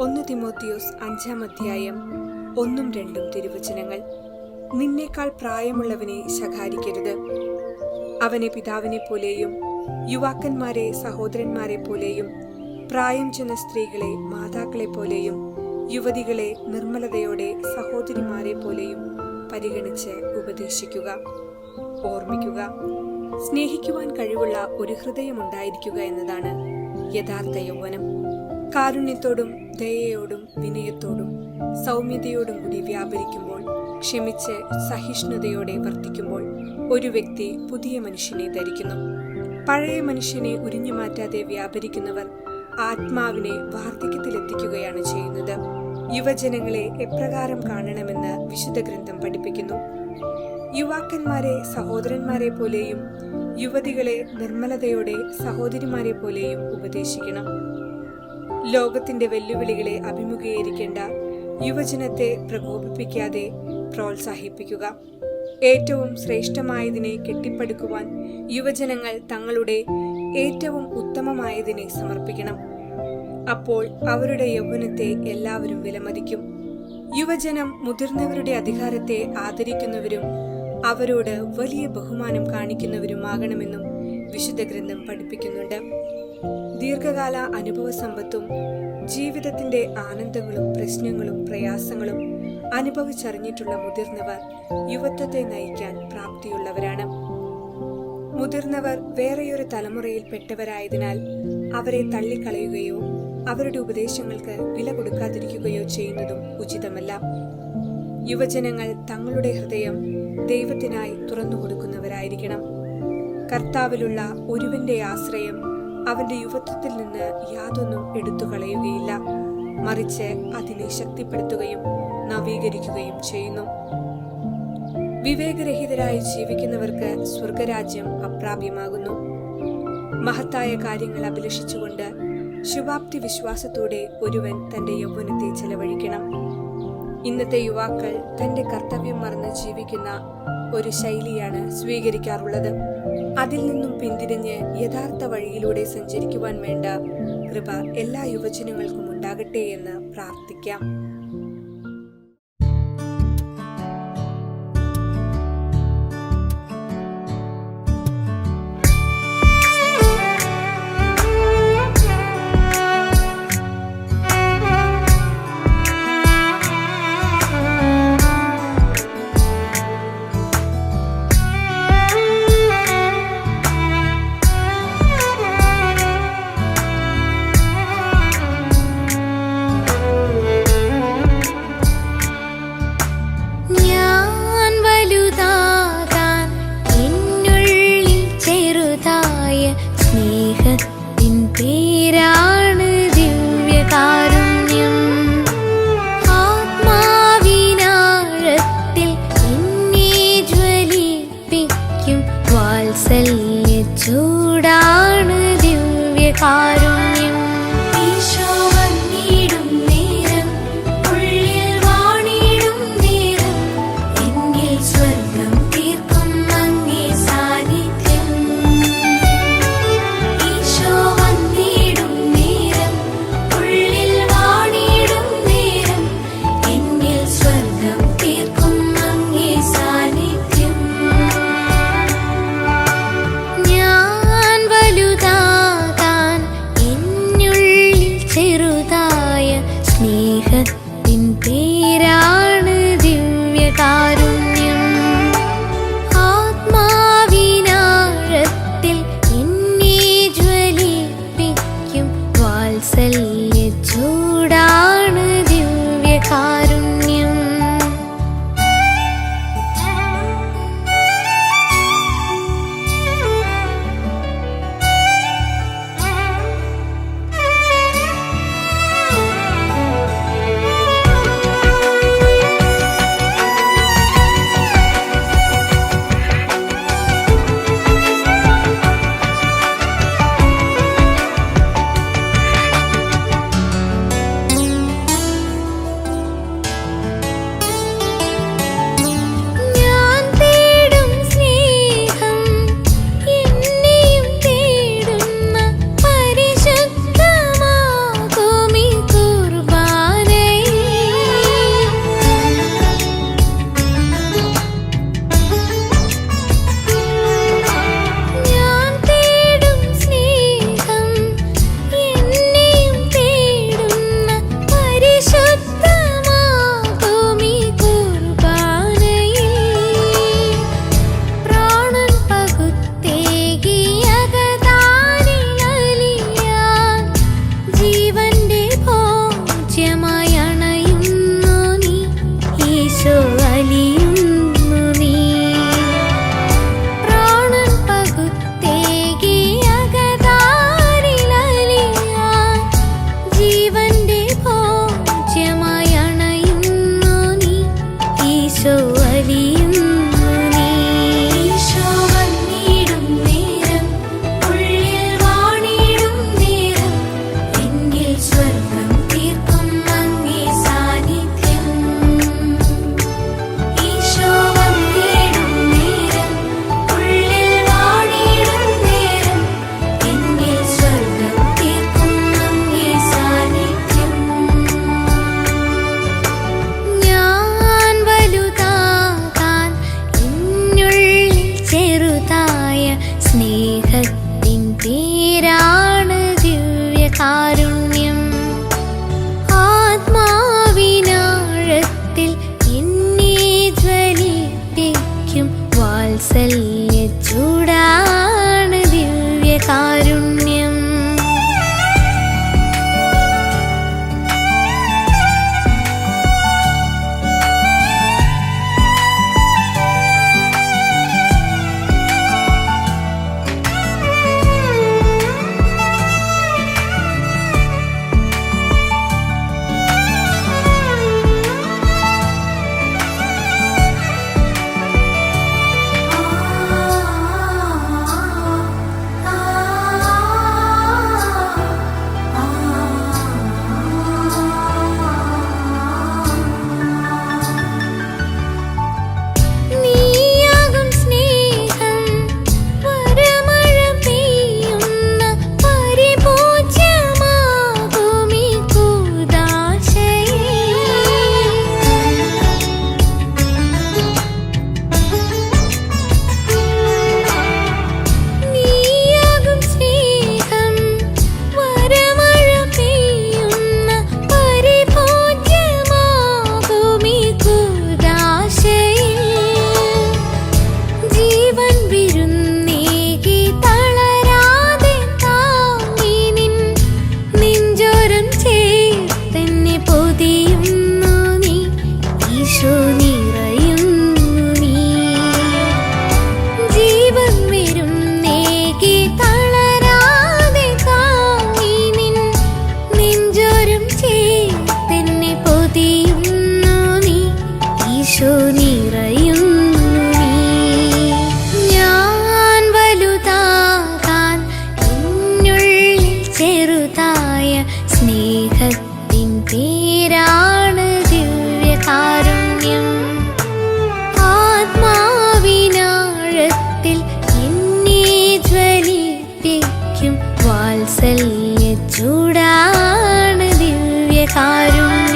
ഒന്ന് തിമോത്തിയോസ് അഞ്ചാം അധ്യായം ഒന്നും രണ്ടും തിരുവചനങ്ങൾ. നിന്നേക്കാൾ പ്രായമുള്ളവനെ ശകാരിക്കരുത്. അവനെ പിതാവിനെ പോലെയും യുവാക്കന്മാരെ സഹോദരന്മാരെ പോലെയും പ്രായം ചെന്ന സ്ത്രീകളെ മാതാക്കളെ പോലെയും യുവതികളെ നിർമ്മലതയോടെ സഹോദരിമാരെ പോലെയും പരിഗണിച്ച് ഉപദേശിക്കുക ഓർമ്മിക്കുക സ്നേഹിക്കുവാൻ കഴിവുള്ള ഒരു ഹൃദയമുണ്ടായിരിക്കുക എന്നതാണ് യഥാർത്ഥ യൗവനം. കാരുണ്യത്തോടും ദയയോടും വിനയത്തോടും സൗമ്യതയോടും കൂടി വ്യാപരിക്കുമ്പോൾ ക്ഷമിച്ച് സഹിഷ്ണുതയോടെ വർത്തിക്കുമ്പോൾ ഒരു വ്യക്തി പുതിയ മനുഷ്യനെ ധരിക്കുന്നു. പഴയ മനുഷ്യനെ ഉരിഞ്ഞു മാറ്റാതെ വ്യാപരിക്കുന്നവർ ആത്മാവിനെ വാർദ്ധക്യത്തിലെത്തിക്കുകയാണ് ചെയ്യുന്നത്. യുവജനങ്ങളെ എപ്രകാരം കാണണമെന്ന് വിശുദ്ധ ഗ്രന്ഥം പഠിപ്പിക്കുന്നു. യുവാക്കന്മാരെ സഹോദരന്മാരെ പോലെയും യുവതികളെ നിർമ്മലതയോടെ സഹോദരിമാരെ പോലെയും ഉപദേശിക്കണം. ലോകത്തിന്റെ വെല്ലുവിളികളെ അഭിമുഖീകരിക്കേണ്ട യുവജനത്തെ പ്രകോപിപ്പിക്കാതെ പ്രോത്സാഹിപ്പിക്കുക. ഏറ്റവും ശ്രേഷ്ഠമായതിനെ കെട്ടിപ്പടുക്കുവാൻ യുവജനങ്ങൾ തങ്ങളുടെ ഏറ്റവും ഉത്തമമായതിനെ സമർപ്പിക്കണം. അപ്പോൾ അവരുടെ യൗവനത്തെ എല്ലാവരും വിലമതിക്കും. യുവജനം മുതിർന്നവരുടെ അധികാരത്തെ ആദരിക്കുന്നവരും അവരോട് വലിയ ബഹുമാനം കാണിക്കുന്നവരുമാകണമെന്നും വിശുദ്ധ ഗ്രന്ഥം പഠിപ്പിക്കുന്നുണ്ട്. ദീർഘകാല അനുഭവ സമ്പത്തും ജീവിതത്തിന്റെ ആനന്ദങ്ങളും പ്രശ്നങ്ങളും പ്രയാസങ്ങളും അനുഭവിച്ചറിഞ്ഞിട്ടുള്ള മുതിർന്നവർ യുവത്വത്തെ നയിക്കാൻ പ്രാപ്തിയുള്ളവരാണ്. മുതിർന്നവർ വേറെയൊരു തലമുറയിൽ പെട്ടവരായതിനാൽ അവരെ തള്ളിക്കളയുകയോ അവരുടെ ഉപദേശങ്ങൾക്ക് വില കൊടുക്കാതിരിക്കുകയോ ചെയ്യുന്നതും ഉചിതമല്ല. യുവജനങ്ങൾ തങ്ങളുടെ ഹൃദയം ദൈവത്തിനായി തുറന്നു കൊടുക്കുന്നവരായിരിക്കണം കർത്താവിലുള്ള ഒരുവന്റെ ആശ്രയം അവന്റെ യുവത്വത്തിൽ നിന്ന് യാതൊന്നും എടുത്തു കളയുകയില്ല. മറിച്ച് അതിനെ ശക്തിപ്പെടുത്തുകയും നവീകരിക്കുകയും ചെയ്യുന്നു. വിവേകരഹിതരായി ജീവിക്കുന്നവർക്ക് സ്വർഗരാജ്യം അപ്രാപ്യമാകുന്നു. മഹത്തായ കാര്യങ്ങൾ അഭിലഷിച്ചുകൊണ്ട് ശുഭാപ്തി വിശ്വാസത്തോടെ ഒരുവൻ തന്റെ യൗവനത്തെ ചെലവഴിക്കണം. ഇന്നത്തെ യുവാക്കൾ തന്റെ കർത്തവ്യം മറന്ന് ജീവിക്കുന്ന ഒരു ശൈലിയാണ് സ്വീകരിക്കാറുള്ളത്. അതിൽ നിന്നും പിന്തിരിഞ്ഞ് യഥാർത്ഥ വഴിയിലൂടെ സഞ്ചരിക്കുവാൻ വേണ്ട കൃപ എല്ലാ യുവജനങ്ങൾക്കും ഉണ്ടാകട്ടെ എന്ന് പ്രാർത്ഥിക്കാം. show. സ്നേഹത്തിൻ പേരാണ് ദിവ്യകാരുണ്യം കാരുണ്യ